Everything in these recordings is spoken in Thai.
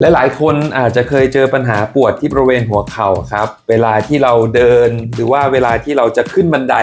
และหลายคนอาจจะเคยเจอปัญหาปวดที่บริเวณหัวเข่าครับ เวลาที่เราเดิน หรือว่าเวลาที่เราจะขึ้นบันได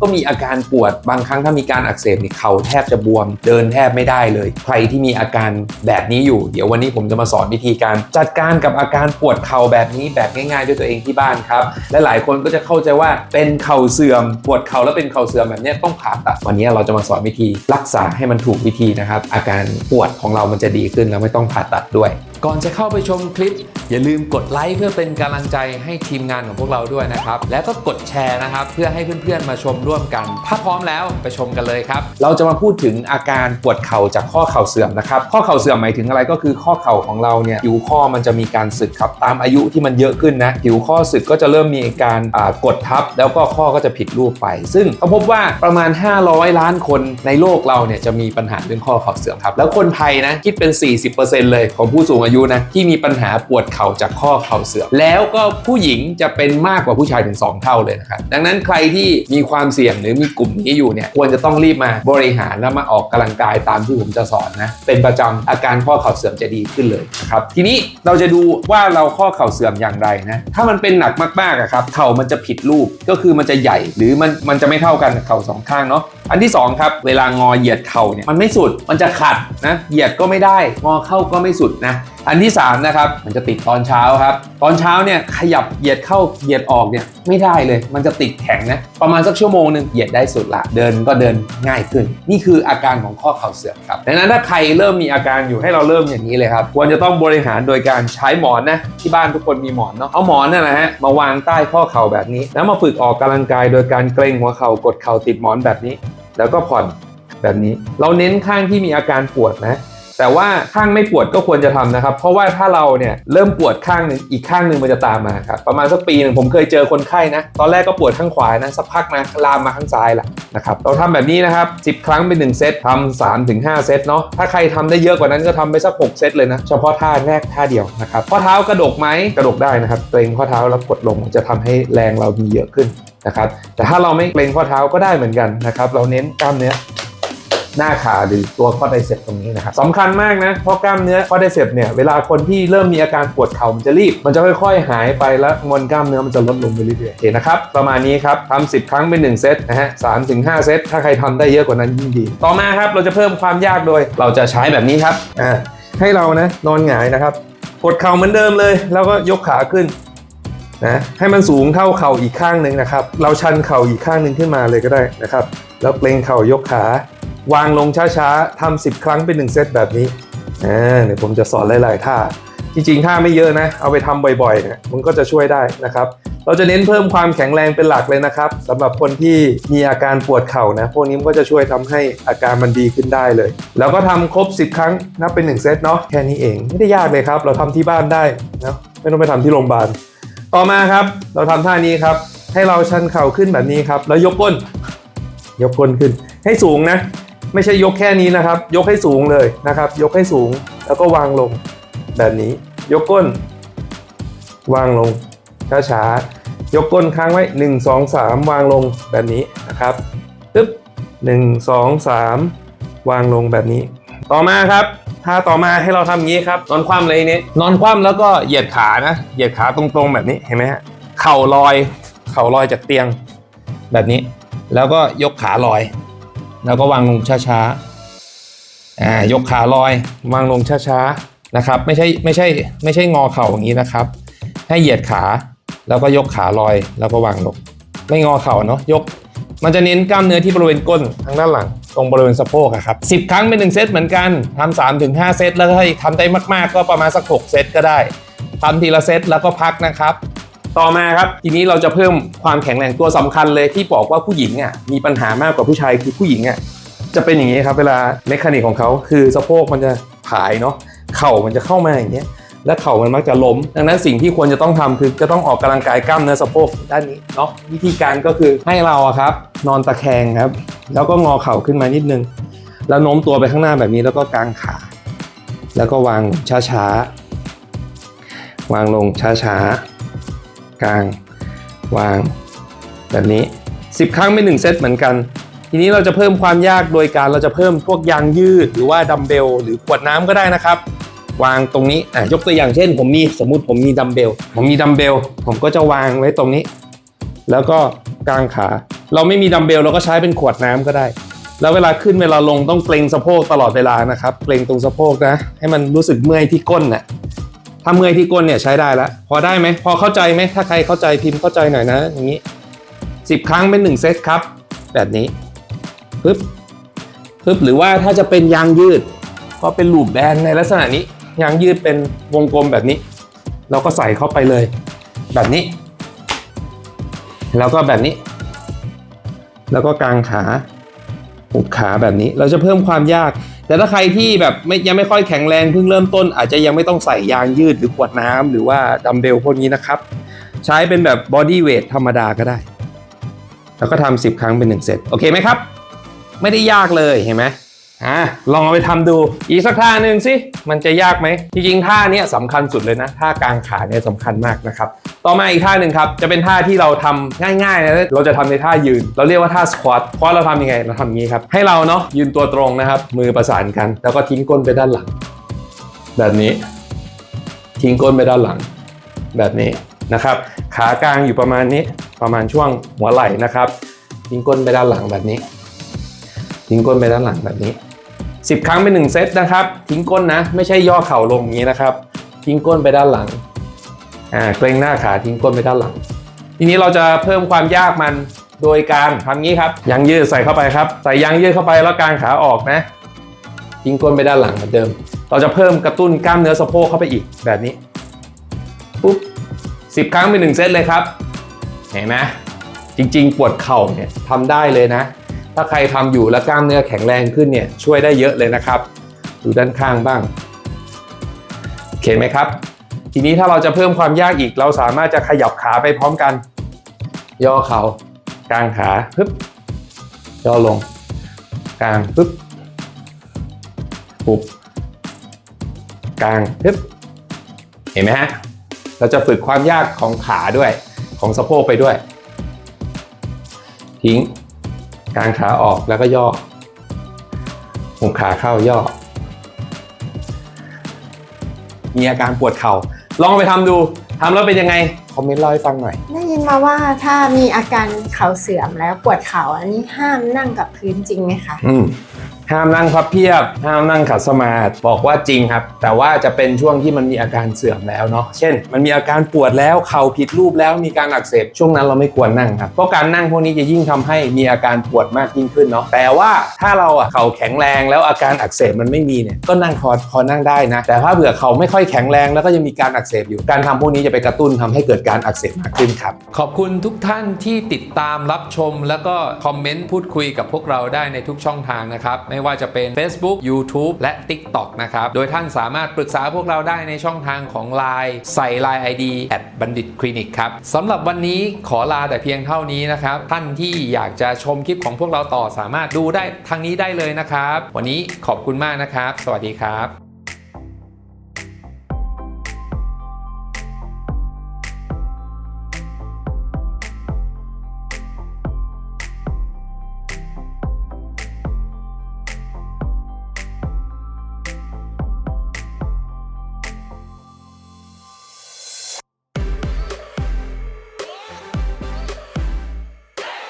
ก็มีอาการปวดบางครั้งถ้ามีการอักเสบนี่เข่าแทบจะบวม เดินแทบไม่ได้เลย ใครที่มีอาการแบบนี้อยู่ เดี๋ยววันนี้ผมจะมาสอนวิธีการ จัดการกับอาการปวดเข่าแบบนี้แบบง่ายๆด้วยตัวเองที่บ้านครับและหลายคนก็จะเข้าใจว่าเป็นเข่าเสื่อม ปวดเข่าแล้วเป็นเข่าเสื่อมแบบนี้ต้องผ่าตัดวันนี้เราจะมาสอนวิธีรักษาให้มันถูกวิธีนะครับอาการปวดของเรามันจะดีขึ้นแล้วไม่ต้องผ่าตัดด้วย ก่อนจะเข้าไปชมคลิป อย่าลืมกดไลค์เพื่อเป็นกำลังใจให้ทีมงานของพวกเราด้วยนะครับ แล้วก็กดแชร์นะครับ เพื่อให้เพื่อนๆมาชมร่วมกัน ถ้าพร้อมแล้วไปชมกันเลยครับ เราจะมาพูดถึงอาการปวดเข่าจากข้อเข่าเสื่อมนะครับ ข้อเข่าเสื่อมหมายถึงอะไรก็คือข้อเข่าของเราเนี่ยผิวข้อมันจะมีการสึกครับตามอายุที่มันเยอะขึ้นนะผิวข้อสึกก็จะเริ่มมีการกดทับ แล้วก็ข้อก็จะผิดรูปไป ซึ่งเขาพบว่าประมาณ 500 ล้านคนในโลกเราเนี่ยจะมีปัญหาเรื่องข้อเข่าเสื่อมครับแล้วคนไทยนะคิดเป็น 40%เลยของผู้สูงอายุนะที่มีปัญหาปวดเข่าจากข้อเข่าเสื่อมแล้วก็ผู้หญิงจะเป็นมากกว่าผู้ชายถึง 2 เท่าเลยนะครับดังนั้นใครที่มีความเสี่ยงหรือมีกลุ่มนี้อยู่เนี่ยควรจะต้องรีบมาบริหารแล้วมาออกกำลังกายตามที่ผมจะสอนนะเป็นประจำอาการข้อเข่าเสื่อมจะดีขึ้นเลยนะครับทีนี้เราจะดูว่าเราข้อเข่าเสื่อมอย่างไรนะถ้ามันเป็นหนักมากๆอะครับเข่ามันจะผิดรูปก็คือมันจะใหญ่หรือมันมันจะไม่เท่ากันเข่าสองข้างเนาะอันที่สองครับเวลางอเหยียดเข่าเนี่ยมันไม่สุดมันจะขัดนะเหยียดก็ไม่ได้ งอเข้าก็ไม่สุดนะอันที่3นะครับมันจะติดตอนเช้าครับ ตอนเช้าเนี่ยขยับเหยียดเข้าเหยียดออกเนี่ยไม่ได้เลย มันจะติดแข็งนะประมาณสักชั่วโมงหนึ่งเหยียดได้สุดละเดินก็เดินง่ายขึ้น นี่คืออาการของข้อเข่าเสื่อมครับดังนั้นถ้าใครเริ่มมีอาการอยู่ให้เราเริ่มอย่างนี้เลยครับควรจะต้องบริหารโดยการใช้หมอนนะที่บ้านทุกคนมีหมอนเนาะเอาหมอนนั่นแหละฮะมาวางใต้ข้อเข่าแบบนี้ แล้วมาฝึกออกกำลังกาย โดยการเกรงหัวเข่ากดเข่าติดหมอนแบบนี้ แล้วก็ผ่อนแบบนี้ เราเน้นข้างที่มีอาการปวดนะ แต่ว่าข้างไม่ปวดก็ควรจะทำนะครับ เพราะว่าถ้าเราเนี่ยเริ่มปวดข้างหนึ่งอีกข้างหนึ่งมันจะตามมาครับประมาณสักปีหนึ่งผมเคยเจอคนไข้นะ ตอนแรกก็ปวดข้างขวานะสักพักมาลามมาข้างซ้ายแหละนะครับเราทำแบบนี้นะครับ 10 ครั้งเป็น 1 เซตทำ3ถึง5เซตเนาะถ้าใครทำได้เยอะกว่านั้นก็ทำไปสัก 6 เซตเลยนะ เฉพาะท่าแรกท่าเดียวนะครับข้อเท้ากระดกไหมกระดกได้นะครับเกรงข้อเท้าแล้วกดลงจะทำให้แรงเรามีเยอะขึ้นนะครับแต่ถ้าเราไม่เกรงข้อเท้าก็ได้เหมือนกันนะครับเราเน้นกล้ามเนื้อ หน้าขาหรือตัวข้อไดเซปตรงนี้นะครับสำคัญมากนะเพราะกล้ามเนื้อข้อไดเซปเนี่ยเวลาคนที่เริ่มมีอาการปวดเข่ามันจะรีบ มันจะค่อยๆ หายไปแล้วมวลกล้ามเนื้อมันจะลดลงไปเรื่อยๆโอเคนะครับประมาณนี้ครับทำ10ครั้งเป็น1เซตนะฮะสามถึงห้าเซตถ้าใครทำได้เยอะกว่านั้นยิ่งดี ต่อมาครับเราจะเพิ่มความยากโดย เราจะใช้แบบนี้ครับอ่าให้เรานะนอนหงายนะครับกดเข่าเหมือนเดิมเลย แล้วก็ยกขาขึ้นนะให้มันสูงเท่าเข่าอีกข้างหนึ่งนะครับ เราชันเข่าอีกข้างหนึ่งขึ้นมาเลยก็ได้นะครับ แล้วเกรงเข่ายกขา วางลงช้าๆทำ10ครั้งเป็น1เซตแบบนี้เดี๋ยวผมจะสอนหลายๆท่า จริงๆท่าไม่เยอะนะ เอาไปทำบ่อยๆเนี่ยมันก็จะช่วยได้นะครับ เราจะเน้นเพิ่มความแข็งแรงเป็นหลักเลยนะครับสำหรับคนที่มีอาการปวดเข่านะพวกนี้มันก็จะช่วยทำให้อาการมันดีขึ้นได้เลย แล้วก็ทำครบ 10 ครั้งนับเป็น 1 เซตเนาะแค่นี้เองไม่ได้ยากเลยครับ เราทำที่บ้านได้นะไม่ต้องไปทำที่โรงพยาบาลต่อมาครับเราทำท่านี้ครับให้เราชันเข่าขึ้นแบบนี้ครับ แล้วยกก้น ยกก้นขึ้นให้สูงนะ ไม่ใช่ยกแค่นี้นะครับ ยกให้สูงเลยนะครับ ยกให้สูงแล้วก็วางลงแบบนี้ ยกก้น วางลงช้าๆยกก้นค้างไว้ 1 2 3 วางลงแบบนี้นะครับปึ๊บ1 2 3 วางลงแบบนี้ ต่อมาครับท่าต่อมาให้เราทำางี้ครับ นอนคว่ำเลยนี้นอนคว่ำแล้วก็เหยียดขานะ เหยียดขาตรงๆแบบนี้เห็นไหมฮะเข่าลอย เข่าลอยจากเตียงแบบนี้ แล้วก็ยกขาลอย แล้วก็วางลงช้าๆอ่ายกขาลอยวางลงช้าๆนะครับ ไม่ใช่ไม่ใช่ไม่ใช่งอเข่าอย่างนี้นะครับ ให้เหยียดขาแล้วก็ยกขาลอยแล้วก็วางลง ไม่งอเข่าเนาะยก มันจะเน้นกล้ามเนื้อที่บริเวณก้นทางด้านหลัง ตรงบริเวณสะโพกอะครับสิบครั้งเป็นหนึ่งเซตเหมือนกันทำสามถึงห้าเซตแล้วถ้าทำได้มาก ๆ ก็ประมาณสักหกเซตก็ได้ทำทีละเซตแล้วก็พักนะครับ ต่อมาครับ ทีนี้เราจะเพิ่มความแข็งแรงตัวสำคัญเลยที่บอกว่าผู้หญิงอะมีปัญหามากกว่าผู้ชายคือผู้หญิงอะจะเป็นอย่างนี้ครับเวลาเมคานิกของเขาคือสะโพกมันจะผายเนาะเข่ามันจะเข้ามาอย่างเงี้ยและเข่ามันมักจะล้ม ดังนั้นสิ่งที่ควรจะต้องทำคือจะต้องออกกำลังกายกล้ามเนื้อสะโพกด้านนี้เนาะวิธีการก็คือให้เราครับ นอนตะแคงครับ แล้วก็งอเข่าขึ้นมานิดนึง แล้วโน้มตัวไปข้างหน้าแบบนี้แล้วก็กางขา แล้วก็วางช้าๆวางลงช้าๆ กลางวาง แบบนี้ 10 ครั้งเป็น1เซตเหมือนกัน ทีนี้เราจะเพิ่มความยากโดยการเราจะเพิ่มพวกยางยืดหรือว่าดัมเบลหรือขวดน้ำก็ได้นะครับ วางตรงนี้อะยกตัวอย่างเช่น ผมมีสมมุติผมมีดัมเบลผมมีดัมเบลผมก็จะวางไว้ตรงนี้ แล้วก็กางขา เราไม่มีดัมเบลเราก็ใช้เป็นขวดน้ำก็ได้ แล้วเวลาขึ้นเวลาลงต้องเกรงสะโพกตลอดเวลานะครับเกรงตรงสะโพกนะ ให้มันรู้สึกเมื่อยที่ก้นน่ะ ถ้าเมื่อยที่ก้นเนี่ยใช้ได้แล้วพอได้ไหมพอเข้าใจไหมถ้าใครเข้าใจพิมพ์เข้าใจหน่อยนะ อย่างนี้สิบครั้งเป็นหนึ่งเซตครับ แบบนี้ปึ๊บปึ๊บหรือว่าถ้าจะเป็นยางยืด ก็เป็นลูปแบนในลักษณะนี้ยางยืดเป็นวงกลมแบบนี้ เราก็ใส่เข้าไปเลย แบบนี้ แล้วก็แบบนี้ แล้วก็กางขาหุบขาแบบนี้ เราจะเพิ่มความยาก แต่ถ้าใครที่แบบไม่ยังไม่ค่อยแข็งแรงเพิ่งเริ่มต้น อาจจะยังไม่ต้องใส่ยางยืดหรือขวดน้ำหรือว่าดัมเบลพวกนี้นะครับ ใช้เป็นแบบบอดี้เวทธรรมดาก็ได้ แล้วก็ทำ10 ครั้งเป็น1เซตโอเคไหมครับ ไม่ได้ยากเลยเห็นไหม อะลองเอาไปทำดู อีกสักท่าหนึ่งสิ มันจะยากไหม จริงๆ ท่าเนี้ยสำคัญสุดเลยนะ ท่ากางขาเนี่ยสำคัญมากนะครับ ต่อมาอีกท่าหนึ่งครับ จะเป็นท่าที่เราทำง่ายๆนะเราจะทำในท่ายืน เราเรียกว่าท่าสควอตสควอตเราทำยังไง เราทำอย่างนี้ครับ ให้เราเนาะยืนตัวตรงนะครับ มือประสานกัน แล้วก็ทิ้งก้นไปด้านหลัง แบบนี้ ทิ้งก้นไปด้านหลัง แบบนี้นะครับ ขากลางอยู่ประมาณนี้ ประมาณช่วงหัวไหล่นะครับ ทิ้งก้นไปด้านหลังแบบนี้ ทิ้งก้นไปด้านหลังแบบนี้ 10 ครั้งเป็นหนึ่งเซตนะครับ ทิ้งก้นนะ ไม่ใช่ย่อเข่าลงอย่างนี้นะครับ ทิ้งก้นไปด้านหลังอ่าเกรงหน้าขาทิ้งก้นไปด้านหลัง ทีนี้เราจะเพิ่มความยากมันโดยการทำงี้ครับยางยืดใส่เข้าไปครับใส่ยางยืดเข้าไปแล้วกางขาออกนะ ทิ้งก้นไปด้านหลังเหมือนเดิม เราจะเพิ่มกระตุ้นกล้ามเนื้อสะโพกเข้าไปอีกแบบนี้ปุ๊บสิบครั้งเป็นหนึ่งเซตเลยครับ เห็นไหมจริง ๆ ปวดเข่าเนี่ยทำได้เลยนะ ถ้าใครทำอยู่แล้วกล้ามเนื้อแข็งแรงขึ้นเนี่ยช่วยได้เยอะเลยนะครับ ดูด้านข้างบ้างเห็นไหมครับ ทีนี้ถ้าเราจะเพิ่มความยากอีก เราสามารถจะขยับขาไปพร้อมกัน ย่อเขากางขาปึ๊บย่อลงกางปึ๊บปุบกางปึ๊บเห็นไหมฮะเราจะฝึกความยากของขาด้วยของสะโพกไปด้วย ทิ้ง กางขาออกแล้วก็ย่อหุบขาเข้าย่อ มีอาการปวดเข่า ลองเอาไปทำดูทำแล้วเป็นยังไง คอมเมนต์เล่าให้ฟังหน่อย ได้ยินมาว่าถ้ามีอาการเข่าเสื่อมแล้วปวดเข่าอันนี้ห้ามนั่งกับพื้นจริงไหมคะ อืม ห้ามนั่งพับเพียบ ห้ามนั่งขัดสมาธิบอกว่าจริงครับ แต่ว่าจะเป็นช่วงที่มันมีอาการเสื่อมแล้วเนาะเช่น มันมีอาการปวดแล้วเข่าผิดรูปแล้วมีการอักเสบช่วงนั้นเราไม่ควรนั่งครับเพราะการนั่งพวกนี้จะยิ่งทำให้มีอาการปวดมากยิ่งขึ้นเนาะแต่ว่าถ้าเราอะเข่าแข็งแรงแล้วอาการอักเสบมันไม่มีเนี่ยก็นั่งพอพอนั่งได้นะ แต่ถ้าเผื่อเข่าไม่ค่อยแข็งแรงแล้วก็ยังมีการอักเสบอยู่การทำพวกนี้จะไปกระตุ้นทำให้เกิดการอักเสบมากขึ้นครับขอบคุณทุกท่านที่ติดตามรับชม แล้วก็คอมเมนต์พูดคุยกับพวกเราได้ในทุกช่องทางนะครับไม่ว่าจะเป็น Facebook YouTube และ TikTok นะครับ โดยท่านสามารถปรึกษาพวกเราได้ในช่องทางของ Line ใส่ Line ID แอดบัณฑิตคลินิกครับสำหรับวันนี้ขอลาแต่เพียงเท่านี้นะครับ ท่านที่อยากจะชมคลิปของพวกเราต่อสามารถดูได้ทางนี้ได้เลยนะครับ วันนี้ขอบคุณมากนะครับ สวัสดีครับ